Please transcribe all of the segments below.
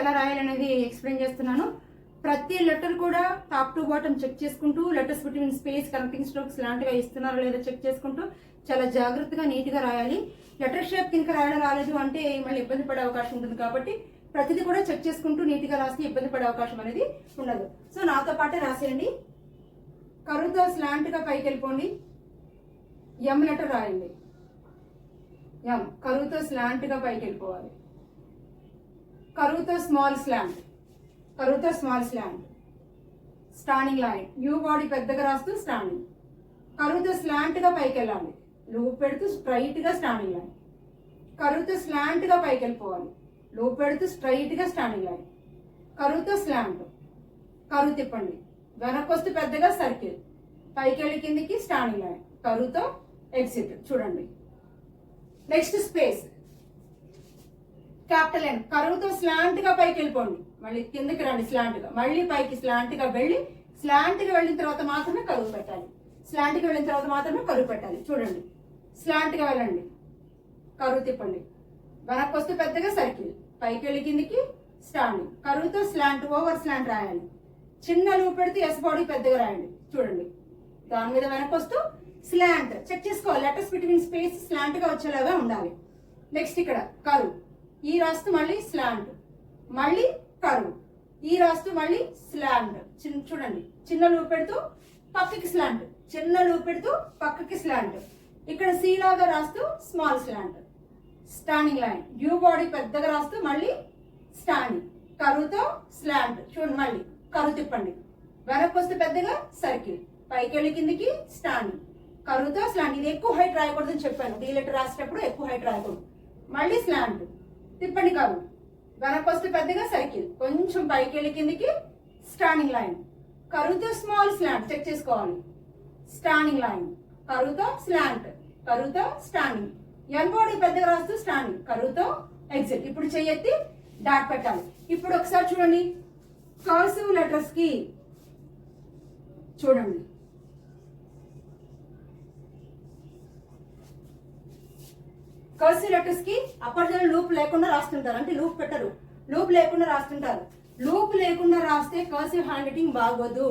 ఎలా రాయాలనేది ఎక్స్ప్లెయిన్ చేస్తున్నాను. ప్రతి లెటర్ కూడా టాప్ టు బాటమ్ చెక్ చేసుకుంటూ letters between space connecting strokes లాంటిగా ఇస్తున్నారో లేదో చెక్ చేసుకుంటూ చాలా జాగ్రత్తగా నీట్గా రాయాలి. లెటర్ షేప్ కింద రాయడం రాలేదు అంటే మళ్ళీ ఇబ్బంది పడే అవకాశం ఉంటుంది కాబట్టి ప్రతిదీ కూడా చెక్ చేసుకుంటూ నీట్గా రాస్తే ఇబ్బంది పడే అవకాశం అనేది ఉండదు. సో నాతో పాటే రాసేయండి. కరువుతో స్లాంట్గా పైకి వెళ్ళిపోండి. ఎం లెటర్ రాయండి. ఎం కరువుతో స్లాంట్గా పైకి వెళ్ళిపోవాలి. కరువుతో స్మాల్ స్లాంట్ కరువుతో small slant standing line U body పెద్దగా రాస్తూ స్టాండింగ్ కరువుతో స్లాంట్గా పైకి వెళ్ళాలి. లూప్ పెడుతూ స్ట్రైట్గా స్టాండింగ్ లైన్ కరువుతో స్లాంట్గా పైకి వెళ్ళిపోవాలి. లూప్ పెడుతూ స్ట్రైట్గా స్టాండింగ్ లైన్ కరువుతో స్లాంట్ కరువు తిప్పండి. వెనకొస్తూ పెద్దగా సర్కిల్ పైకి వెళ్ళి కిందికి స్టాండింగ్ లైన్ కరువుతో ఎగ్జిట్ చూడండి. నెక్స్ట్ స్పేస్ క్యాపిటల్ ఎన్ కరువుతో స్లాంట్గా పైకి వెళ్ళిపోండి. మళ్ళీ కిందకి రండి స్లాంట్గా మళ్ళీ పైకి స్లాంట్గా వెళ్ళి స్లాంట్గా వెళ్ళిన తర్వాత మాత్రమే కరువు పెట్టాలి. స్లాంట్గా వెళ్ళిన తర్వాత మాత్రమే కరువు పెట్టాలి. చూడండి. స్లాంట్గా వెళ్ళండి. కరువు తిప్పండి. వెనక్కి వస్తే పెద్దగా సర్కిల్. పైకి వెళ్ళి కిందికి స్టాండ్ కరువుతో స్లాంట్ ఓవర్ స్లాంట్ రాయాలి. చిన్న లూప్ పెడితే ఎస్ బాడీ పెద్దగా రాయండి. చూడండి. దాని మీద వెనక్కి వస్తూ స్లాంట్ చెక్ చేసుకోవాలి. లెటర్స్ బిట్వీన్ స్పేస్ స్లాంట్గా వచ్చేలాగా ఉండాలి. నెక్స్ట్ ఇక్కడ కరువు. ఈ రాస్తూ మళ్ళీ స్లాండ్ మళ్ళీ కరువు ఈ రాస్తూ మళ్ళీ స్లాండ్ చిన్న చూడండి. చిన్న లూప్ పెడుతూ పక్కకి స్లాంట్ చిన్న లూప్ పెడుతూ పక్కకి స్లాంట్ ఇక్కడ సి లాగా రాస్తూ small slant standing line U body పెద్దగా రాస్తూ మళ్ళీ స్టాండింగ్ కరువుతో స్లాంట్ చూడండి మళ్ళీ. కరువు తిప్పండి. వెనక్కి వస్తే పెద్దగా సర్కిల్ పైకి వెళ్ళి కిందికి స్టాండింగ్ కరువుతో స్లాంట్ ఇది ఎక్కువ హైట్ రాయకూడదని చెప్పాను. డీ లెటర్ రాసేటప్పుడు ఎక్కువ హైట్ రాయకూడదు. మళ్ళీ స్లాంట్ తిప్పండి కాదు. వెనక్కి వస్తే పెద్దగా సైకిల్. కొంచెం పైకి వెళ్ళి కిందికి స్టాండింగ్ లైన్. కరువుతో స్మాల్ స్లాంట్. చెక్ చేసుకోవాలి. Standing line. కరువుతో స్లాంట్. కరువుతో స్టాండింగ్. ఎంబోడి పెద్దగా రాస్తూ స్టాండింగ్. కరువుతో ఎగ్జిట్. ఇప్పుడు చెయ్యెత్తి డాట్ పెట్టాలి. ఇప్పుడు ఒకసారి చూడండి. కర్సివ్ లెటర్స్కి చూడండి. కర్సివ్ లెటర్స్కి అప్పటిదాని లూప్ లేకుండా రాస్తుంటారు. అంటే లూప్ పెట్టరు. లూప్ లేకుండా రాస్తుంటారు. లూప్ లేకుండా రాస్తే కర్సివ్ హ్యాండ్ రైటింగ్ బాగోదు.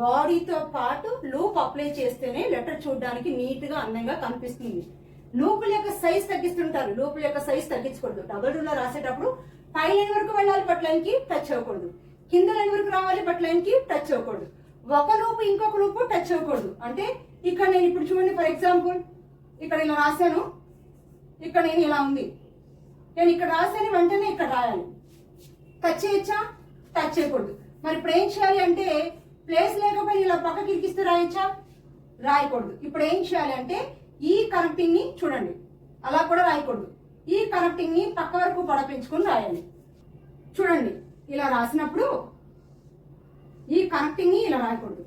బాడీతో పాటు లూప్ అప్లై చేస్తేనే లెటర్ చూడడానికి నీట్గా అందంగా కనిపిస్తుంది. లూపుల యొక్క సైజ్ తగ్గిస్తుంటారు. లూపుల యొక్క సైజ్ తగ్గించకూడదు. డబుల్ రూల్లో రాసేటప్పుడు పై లైన్ వరకు వెళ్ళాలి బట్ లైన్కి టచ్ అవ్వకూడదు. కింద లైన్ వరకు రావాలి బట్ లైన్కి టచ్ అవ్వకూడదు. ఒక లూపు ఇంకొక లూపు టచ్ అవ్వకూడదు. అంటే ఇక్కడ నేను ఇప్పుడు చూడండి ఫర్ ఎగ్జాంపుల్ ఇక్కడ ఇలా రాశాను. ఇక్కడ నేను ఇలా ఉంది. నేను ఇక్కడ రాశాను వెంటనే ఇక్కడ రాయాలి. టచ్ చేయొచ్చా? టచ్ చేయకూడదు. మరి ఇప్పుడు ఏం చేయాలి అంటే ప్లేస్ లేకపోయినా ఇలా పక్కకి ఇరికిస్తే రాయొచ్చా? రాయకూడదు. ఇప్పుడు ఏం చేయాలి అంటే ఈ కనెక్టింగ్ని చూడండి. అలా కూడా రాయకూడదు. ఈ కనెక్టింగ్ని పక్క వరకు పొడపించుకొని రాయాలి. చూడండి. ఇలా రాసినప్పుడు ఈ కనెక్టింగ్ని ఇలా రాయకూడదు.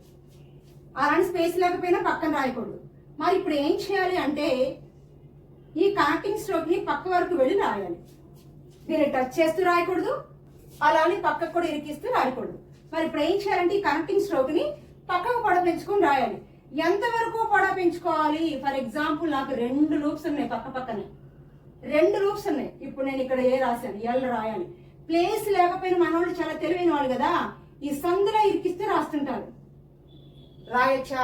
అలాంటి స్పేస్ లేకపోయినా పక్కన రాయకూడదు. మరి ఇప్పుడు ఏం చేయాలి అంటే ఈ కనెక్టింగ్ స్ట్రోక్ని పక్క వరకు వెళ్ళి రాయాలి. దీన్ని టచ్ చేస్తూ రాయకూడదు. అలానే పక్కకు కూడా ఇరికిస్తూ రాయకూడదు. మరి ఇప్పుడు ఏం చేయాలంటే ఈ కనెక్టింగ్ స్ట్రోక్ని పక్కకు పొడ పెంచుకొని రాయాలి. ఎంత వరకు పొడ పెంచుకోవాలి? ఫర్ ఎగ్జాంపుల్ నాకు రెండు లూప్స్ ఉన్నాయి పక్క పక్కనే. రెండు లూప్స్ ఉన్నాయి. ఇప్పుడు నేను ఇక్కడ ఏ రాశాను? ఎల్ రాయాలి. ప్లేస్ లేకపోయినా మనోళ్ళు చాలా తెలివైన వాళ్ళు కదా ఈ సందులో ఇరికిస్తే రాస్తుంటారు. రాయచ్చా?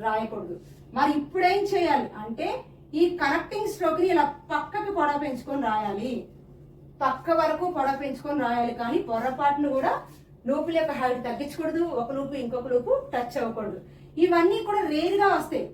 రాయకూడదు. మరి ఇప్పుడేం చేయాలి అంటే ఈ కనెక్టింగ్ స్ట్రోక్ని ఇలా పక్కకి పొడ పెంచుకొని రాయాలి. పక్క వరకు పొడ పెంచుకొని రాయాలి. కానీ పొరపాటును కూడా లూపుల యొక్క హైట్ తగ్గించకూడదు. ఒక లూపు ఇంకొక లూపు టచ్ అవ్వకూడదు. ఇవన్నీ కూడా రేరుగా వస్తాయి.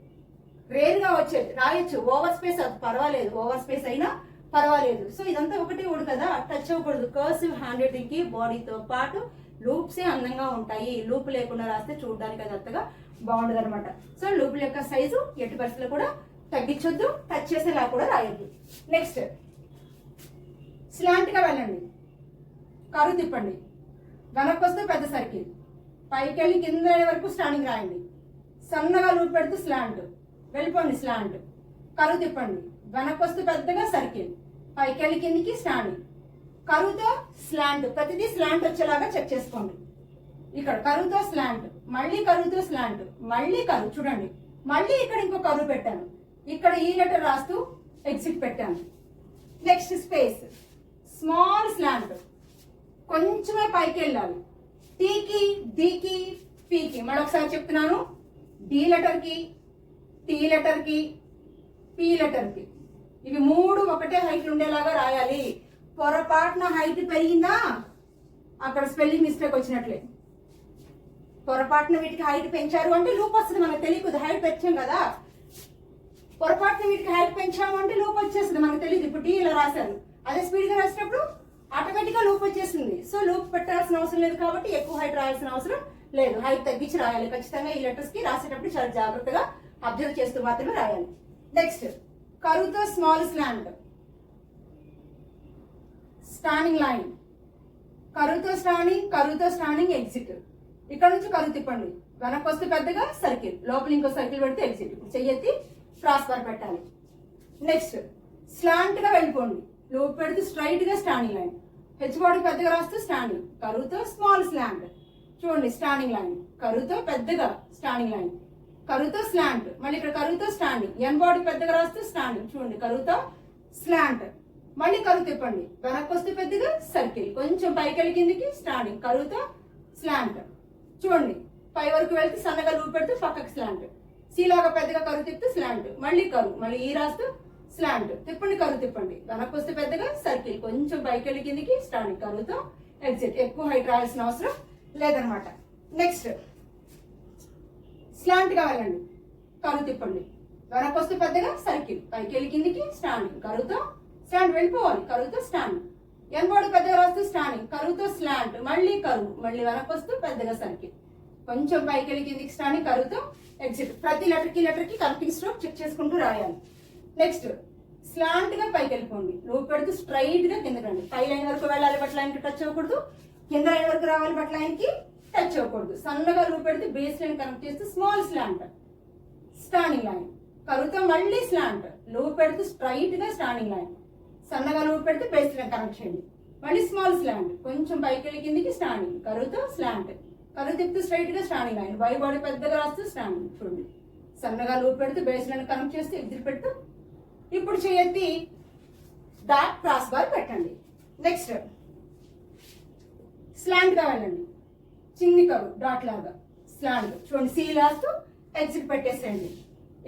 రేరుగా వచ్చేది రాయొచ్చు. ఓవర్ స్పేస్ అది పర్వాలేదు. ఓవర్ స్పేస్ అయినా పర్వాలేదు. సో ఇదంతా ఒకటే ఊడు కదా. టచ్ అవ్వకూడదు. కర్సివ్ హ్యాండ్ రైటింగ్కి బాడీతో పాటు లూప్సే అందంగా ఉంటాయి. లూప్ లేకుండా రాస్తే చూడడానికి అది అంతగా బాగుండదు అనమాట సో లూపుల యొక్క సైజు ఎట్టి పరిస్థితుల్లో కూడా తగ్గించొద్దు టచ్ చేసేలా కూడా రాయొద్దు. నెక్స్ట్ స్లాంట్గా వెళ్ళండి. కరువు తిప్పండి. వెనక్కి వస్తే పెద్ద సర్కిల్. పైకి వెళ్ళి కింద వరకు స్టాండింగ్ రాయండి. సన్నగా లూప్ పెడితే స్లాంట్ వెళ్ళిపోండి స్లాంట్ కరువు తిప్పండి. వెనక్కి పెద్దగా సర్కిల్. పైకి వెళ్ళి కిందికి స్టాండింగ్ కరువుతో స్లాంట్ ప్రతిదీ స్లాంట్ వచ్చేలాగా చెక్ చేసుకోండి. ఇక్కడ కరువుతో స్లాంట్ మళ్ళీ కరువుతో స్లాంట్ మళ్ళీ కరువు చూడండి. మళ్ళీ ఇక్కడ ఇంకో కరువు పెట్టాను. ఇక్కడ ఈ లెటర్ రాస్తూ ఎగ్జిట్ పెట్టాను. నెక్స్ట్ స్పేస్ స్మాల్ స్లాంట్ కొంచెమే పైకి వెళ్ళాలి. టీకి డీకి పీకి మరొకసారి చెప్తున్నాను. డి లెటర్కి టీ లెటర్కి పీ లెటర్కి ఇవి మూడు ఒకటే హైట్ ఉండేలాగా రాయాలి. పొరపాటున హైట్ పెరిగిందా? అక్కడ స్పెల్లింగ్ మిస్టేక్ వచ్చినట్లే. పొరపాటున వీటికి హైట్ పెంచారు అంటే లూప్ వస్తుంది మనకు తెలియదు. హైట్ పెంచాం కదా. పొరపాటున వీటికి హైట్ పెంచాము అంటే వచ్చేస్తుంది. మనకు తెలియదు ఇప్పుడు టీ ఇలా రాశాను అదే స్పీడ్గా రాసినప్పుడు ఆటోమేటిక్గా గా లూప్ సో లోపు పెట్టాల్సిన అవసరం లేదు కాబట్టి ఎక్కువ హైట్ రాయాల్సిన అవసరం లేదు. హైట్ తగ్గించి రాయాలి. ఖచ్చితంగా ఈ లెటర్స్కి రాసేటప్పుడు చాలా జాగ్రత్తగా అబ్జర్వ్ చేస్తూ మాత్రమే రాయాలి. నెక్స్ట్ కరువుతో స్మాల్ స్లాండ్ స్టాండింగ్ లైన్ కరువుతో స్టాండింగ్ కరువుతో స్టాండింగ్ ఎగ్జిట్ ఇక్కడ నుంచి కరువు తిప్పండి. వెనక్కి వస్తే పెద్దగా సర్కిల్ లోపల ఇంకో సర్కిల్ పెడితే ఎగ్జిట్ ఇప్పుడు చెయ్యెత్తి క్రాస్ బార్ పెట్టాలి. నెక్స్ట్ స్లాంట్గా వెళ్ళిపోండి. లూప్ పెడితే స్ట్రైట్గా స్టాండింగ్ లైన్. హెచ్ బాడీ పెద్దగా రాస్తే స్టాండింగ్. కరువుతో స్మాల్ స్లాంట్. చూడండి స్టాండింగ్ లైన్. కరువుతో పెద్దగా స్టాండింగ్ లైన్. కరువుతో స్లాంట్. మళ్ళీ ఇక్కడ కరువుతో స్టాండింగ్. ఎన్ బాడీ పెద్దగా రాస్తే స్టాండింగ్. చూడండి కరువుతో స్లాంట్. మళ్ళీ కరువు తిప్పండి. వెనక్కి వస్తే పెద్దగా సర్కిల్. కొంచెం పైకి వెళ్ళి కిందికి స్టాండింగ్. కరువుతో స్లాంట్. చూడండి పై వరకు వెళ్తే సన్నగా లూప్ పెడితే పక్కకి స్లాంట్. సీలాగా పెద్దగా కరువు తిప్పితే స్లాంట్ మళ్ళీ కరువు. మళ్ళీ ఈ రాస్తూ స్లాంట్ తిప్పండి కరువు తిప్పండి. వెనక్కి వస్తే పెద్దగా సర్కిల్ కొంచెం పైకి వెళ్ళి కిందికి స్టాండ్ కరువుతో ఎగ్జిట్ ఎక్కువ హైట్ రాయాల్సిన అవసరం లేదనమాట. నెక్స్ట్ స్లాంట్ కావాలండి వెళ్ళండి. కరువు తిప్పండి. వెనక్కి వస్తే పెద్దగా సర్కిల్ పైకి వెళ్ళి కిందికి స్టాండ్ కరువుతో స్టాండ్ వెళ్ళిపోవాలి. కరువుతో స్టాండ్ ఎనబడి పెద్దగా రాస్తూ స్టాండింగ్ కరువుతో స్లాంట్ మళ్ళీ కరువు. మళ్ళీ వెనక్కి వస్తూ పెద్దగా సర్కిల్ కొంచెం పైకి వెళ్ళి కిందికి స్టాండింగ్ కరువుతో ఎగ్జిట్ ప్రతి లెటర్కి లెటర్కి కరెక్టింగ్ స్ట్రోక్ చెక్ చేసుకుంటూ రాయాలి. నెక్స్ట్ స్లాంట్గా పైకి వెళ్ళిపోండి. లోపు పెడుతూ స్ట్రైట్గా కింద రండి. పై లైన్ వరకు వెళ్ళాలి బట్ లైన్కి టచ్ అవ్వకూడదు. కింద లైన్ వరకు రావాలి బట్ లైన్కి టచ్ అవ్వకూడదు. సన్నగా లూప్ పెడితే బేస్ లైన్ కనెక్ట్ చేస్తే స్మాల్ స్లాంట్ స్టాండింగ్ లైన్ కరుగుతూ మళ్ళీ స్లాంట్ లూప్ పెడుతూ స్ట్రైట్గా స్టాండింగ్ లైన్ సన్నగా లూప్ పెడితే బేస్ లైన్ కనెక్ట్ చేయండి. మళ్ళీ స్మాల్ స్లాంట్ కొంచెం పైకి వెళ్ళి కిందికి స్టాండింగ్ కరువుతో స్లాంట్ కరువు తిప్పుతూ స్ట్రైట్గా స్టాండింగ్ లైన్ వై బాడీ పెద్దగా రాస్తూ స్టాండింగ్ చూడండి. సన్నగా లూప్ పెడితే బేస్ లైన్ కనెక్ట్ చేస్తే ఎగ్జిట్ పెడుతూ ఇప్పుడు చేయెత్తి డాట్ క్రాస్ బార్ పెట్టండి. నెక్స్ట్ స్లాండ్గా వెళ్ళండి. చిన్ని కరు డాట్ లాగా స్లాంట్ చూడండి సీ రాస్తూ ఎగ్జిట్ పెట్టేసేయండి.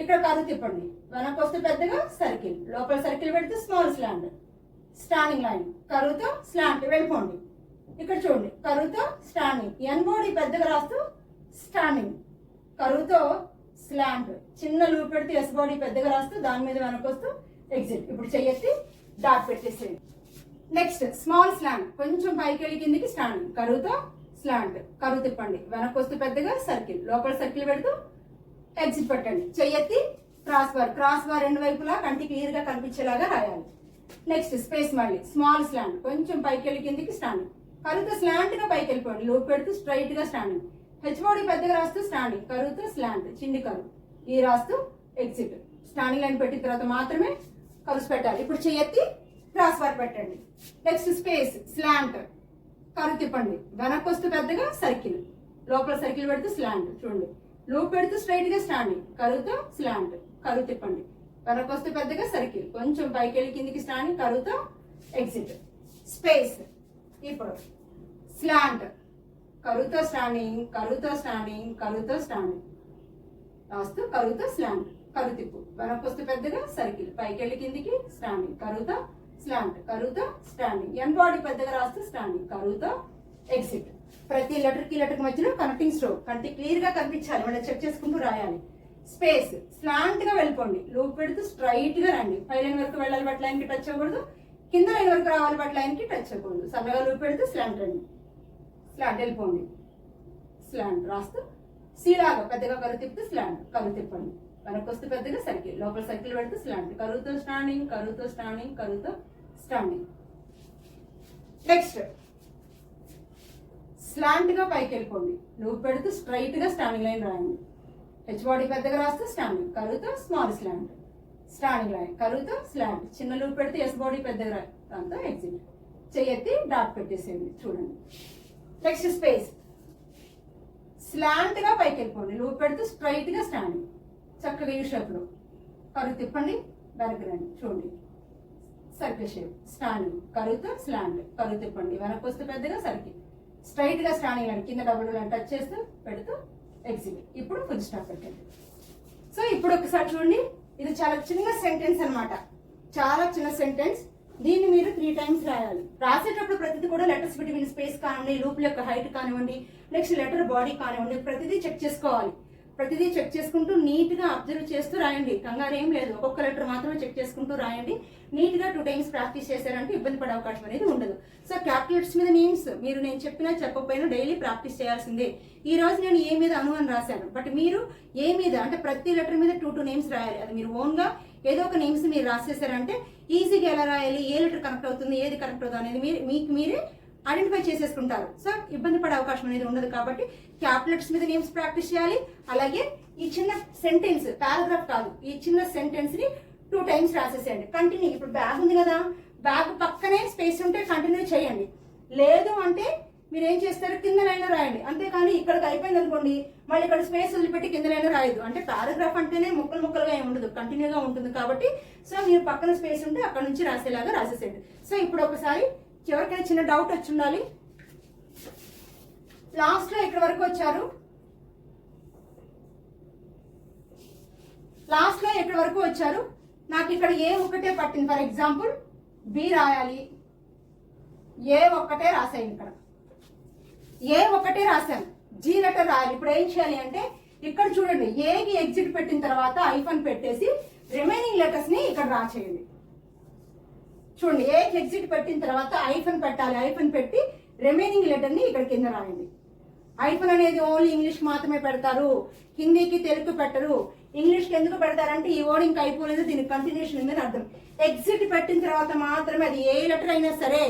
ఇక్కడ కరువు తిప్పండి. వెనక్కి వస్తే పెద్దగా సర్కిల్ లోపల సర్కిల్ పెడితే స్మాల్ స్లాంట్ స్టాండింగ్ లైన్ కరువుతో స్లాంట్ వెళ్ళిపోండి. ఇక్కడ చూడండి. కరువుతో స్టాండింగ్ ఎన్ పెద్దగా రాస్తూ స్టాండింగ్ కరువుతో స్లాంట్ చిన్న లూప్ పెడితే ఎస్ బాడీ పెద్దగా రాస్తూ దాని మీద వెనకొస్తూ ఎగ్జిట్ ఇప్పుడు చెయ్యెత్తి డాట్ పెట్టేసేయండి. నెక్స్ట్ స్మాల్ స్లాంట్ కొంచెం పైకి వెళ్ళి కిందికి స్టాండింగ్ కరువుతో స్లాంట్ కరువు తిప్పండి. వెనకొస్తూ పెద్దగా సర్కిల్ లోపల సర్కిల్ పెడుతూ ఎగ్జిట్ పెట్టండి. చెయ్యెత్తి క్రాస్ బార్ క్రాస్ బార్ రెండు వైపులా కంటి క్లియర్గా కనిపించేలాగా రాయాలి. నెక్స్ట్ స్పేస్ మళ్ళీ. స్మాల్ స్లాండ్ కొంచెం పైకి వెళ్ళి కిందికి స్టాండింగ్ కరువుతో స్లాంట్గా పైకి వెళ్ళిపోండి లోపు పెడుతూ స్ట్రైట్గా స్టాండింగ్ హెచ్ఓడి పెద్దగా రాస్తూ స్టాండింగ్ కరువుతో స్లాంట్ చిన్ని కరువు. ఈ రాస్తూ ఎగ్జిట్ స్టాండింగ్ లైన్ పెట్టిన తర్వాత మాత్రమే కరుసు పెట్టాలి. ఇప్పుడు చెయ్యెత్తి క్రాస్ బార్ పెట్టండి. నెక్స్ట్ స్పేస్ స్లాంట్ కరువు తిప్పండి. వెనక్కి వస్తూ పెద్దగా సర్కిల్ లోపల సర్కిల్ పెడితే స్లాంట్ చూడండి. లూప్ పెడుతూ స్ట్రైట్గా స్టాండింగ్ కరువుతో స్లాంట్ కరువు తిప్పండి. వెనక్కి వస్తూ పెద్దగా సర్కిల్ కొంచెం పైకి వెళ్ళి కిందికి స్టాండింగ్ కరువుతో ఎగ్జిట్ స్పేస్ ఇప్పుడు స్లాంట్ కరువుతో స్టాండింగ్ కరువుతో స్టాండింగ్ కరువుతో స్టాండింగ్ రాస్తూ కరువుతో స్లాంట్ కరుతిప్పు. వెనకొస్తు పెద్దగా సర్కిల్. పైకి వెళ్ళి కిందికి స్టాండింగ్ కరువుతో స్లాంట్ కరువుతో స్టాండింగ్ ఎన్ బాడీ పెద్దగా రాస్తూ స్టాండింగ్ కరువుతో ఎగ్జిట్ ప్రతి లెటర్కి లెటర్ మధ్యలో కనెక్టింగ్ స్ట్రోక్ కంటి క్లియర్గా కనిపించాలి. మనం చెక్ చేసుకుంటూ రాయాలి. స్పేస్ స్లాంట్గా వెళ్ళిపోండి. లూప్ పెడుతూ స్ట్రైట్గా రండి. పై లైన్ వరకు వెళ్ళాలి బట్ లైన్కి టచ్ అవ్వకూడదు. కింద లైన్ వరకు రావాలి బట్ లైన్కి టచ్ అవ్వకూడదు. సన్నగా లూప్ పెడుతూ స్లాంట్ రండి. స్లాండ్ వెళ్ళిపోండి. స్లాండ్ రాస్తూ సీలాగా పెద్దగా కరువు తిప్పితే స్లాండ్ కరువు తిప్పండి. వెనక్కి వస్తే పెద్దగా సర్కిల్ లోపల సర్కిల్ పెడితే స్లాండ్ కరువుతో స్టాండింగ్ కరువుతో స్టాండింగ్ కరువుతో స్టాండింగ్ నెక్స్ట్ స్లాండ్గా పైకి వెళ్ళిపోండి. లూప్ పెడుతూ స్ట్రైట్గా స్టాండింగ్ లైన్ రాయండి. హెచ్ బాడీ పెద్దగా రాస్తే స్టాండింగ్ కరువుతో స్మాల్ స్లాంట్ స్టాండింగ్ లైన్ కరువుతో స్లాంట్ చిన్న లూప్ పెడితే ఎస్ బాడీ పెద్దగా రా- దాంతో ఎగ్జిట్ చెయ్యెత్తి డాట్ పెట్టేసేయండి. చూడండి. టెక్స్ట్ స్పేస్ స్లాంట్గా పైకి వెళ్ళిపోండి. లూప్ పెడుతూ స్ట్రైట్గా స్టాండ్ స్టాండింగ్ చక్కగా యూ షేప్లో కరువు తిప్పండి వెనక్కి రండి. చూడండి. సర్కిల్ షేప్ స్టాండ్ కరువుతో స్లాండ్ కరువు తిప్పండి. వెనక్కి వస్తే పెద్దగా సర్కిల్ స్ట్రైట్గా స్టాండ్ స్టాండింగ్ అండి కింద డబుల్ లైన్ టచ్ చేస్తూ పెడుతూ ఎగ్జిబిట్ ఇప్పుడు ఫుల్ స్టాప్ పెట్టండి సో ఇప్పుడు ఒకసారి చూడండి. ఇది చాలా చిన్న సెంటెన్స్ అన్నమాట. చాలా చిన్న సెంటెన్స్ దీన్ని మీరు త్రీ టైమ్స్ రాయాలి. రాసేటప్పుడు ప్రతిదీ కూడా లెటర్స్ బిట్వీన్ స్పేస్ కానివ్వండి లూప్ యొక్క హైట్ కానివ్వండి నెక్స్ట్ లెటర్ బాడీ కానివ్వండి ప్రతిదీ చెక్ చేసుకోవాలి. ప్రతిదీ చెక్ చేసుకుంటూ నీట్గా అబ్జర్వ్ చేస్తూ రాయండి. కంగారు ఏం లేదు. ఒక్కొక్క లెటర్ మాత్రమే చెక్ చేసుకుంటూ రాయండి. నీట్గా టూ టైమ్స్ ప్రాక్టీస్ చేశారంటే ఇబ్బంది పడే అవకాశం అనేది ఉండదు. సో క్యాపిటల్స్ మీద నేమ్స్ మీరు నేను చెప్పినా చెప్పకపోయినా డైలీ ప్రాక్టీస్ చేయాల్సిందే. ఈ రోజు నేను ఏ మీద అను అని రాశాను. బట్ మీరు ఏ మీద అంటే ప్రతి లెటర్ మీద టూ టూ నేమ్స్ రాయాలి. అది మీరు ఓన్గా ఏదో ఒక నేమ్స్ మీరు రాసేసారంటే ఈజీగా ఎలా రాయాలి ఏ లెటర్ కనెక్ట్ అవుతుంది ఏది కనెక్ట్ అవుతుంది అనేది మీరు మీకు మీరే ఐడెంటిఫై చేసేసుకుంటారు. సో ఇబ్బంది పడే అవకాశం అనేది ఉండదు కాబట్టి క్యాప్లెట్స్ మీద నేమ్స్ ప్రాక్టీస్ చేయాలి. అలాగే ఈ చిన్న సెంటెన్స్ పారాగ్రాఫ్ కాదు ఈ చిన్న సెంటెన్స్ని టూ టైమ్స్ రాసేసేయండి. కంటిన్యూ ఇప్పుడు బ్యాగ్ ఉంది కదా బ్యాగ్ పక్కనే స్పేస్ ఉంటే కంటిన్యూ చేయండి. లేదు అంటే మీరు ఏం చేస్తారు? కిందనైనా రాయండి. అంతేకాని ఇక్కడికి అయిపోయింది అనుకోండి మళ్ళీ ఇక్కడ స్పేస్ వదిలిపెట్టి కిందనైనా రాయదు అంటే పారాగ్రాఫ్ అంటేనే ముక్కలు ముక్కలుగా ఏమి ఉండదు. కంటిన్యూగా ఉంటుంది కాబట్టి సో మీరు పక్కన స్పేస్ ఉంటే అక్కడ నుంచి రాసేలాగా రాసేసేయండి. సో ఇప్పుడు ఒకసారి ఎవరికైనా చిన్న డౌట్ వచ్చి ఉండాలి. లాస్ట్లో ఇక్కడ వరకు వచ్చారు. లాస్ట్లో ఎక్కడి వరకు వచ్చారు. నాకు ఇక్కడ ఏ ఒక్కటే పట్టింది. ఫర్ ఎగ్జాంపుల్ బి రాయాలి. ఏ ఒక్కటే రాసేయండి ఇక్కడ. ఏ ఒకటే రాశాను. జీ లెటర్ రాయాలి. ఇప్పుడు ఏం చేయాలి అంటే ఇక్కడ చూడండి ఏకి ఎగ్జిట్ పెట్టిన తర్వాత ఐఫన్ పెట్టేసి రిమైనింగ్ లెటర్స్ని ఇక్కడ రాచేయండి. చూడండి ఏకి ఎగ్జిట్ పెట్టిన తర్వాత ఐఫన్ పెట్టాలి. ఐఫన్ పెట్టి రిమైనింగ్ లెటర్ని ఇక్కడ కింద రాయండి. ఐఫన్ అనేది ఓన్లీ ఇంగ్లీష్ మాత్రమే పెడతారు. హిందీకి తెలుగు పెట్టరు. ఇంగ్లీష్కి ఎందుకు పెడతారంటే ఈ వర్డ్ ఇంకా అయిపోలేదు దీనికి కంటిన్యూషన్ ఉందని అర్థం. ఎగ్జిట్ పెట్టిన తర్వాత మాత్రమే అది ఏ లెటర్ అయినా సరే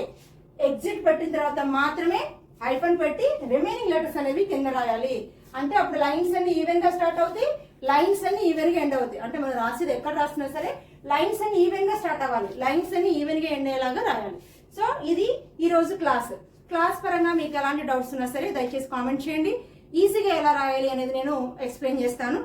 ఎగ్జిట్ పెట్టిన తర్వాత మాత్రమే హైఫన్ పెట్టి రిమైనింగ్ లెటర్స్ అనేవి కింద రాయాలి. అంటే అప్పుడు లైన్స్ అన్ని ఈవెన్గా స్టార్ట్ అవుతాయి లైన్స్ అన్ని ఈవెన్గా ఎండ్ అవుతాయి. అంటే మనం రాసేది ఎక్కడ రాసినా సరే లైన్స్ అన్ని ఈవెన్గా స్టార్ట్ అవ్వాలి. లైన్స్ అన్ని ఈవెన్గా ఎండ్ అయ్యేలాగా రాయాలి. సో ఇది ఈ రోజు క్లాస్ క్లాస్ పరంగా మీకు ఎలాంటి డౌట్స్ ఉన్నా సరే దయచేసి కామెంట్ చేయండి. ఈజీగా ఎలా రాయాలి అనేది నేను ఎక్స్ప్లెయిన్ చేస్తాను.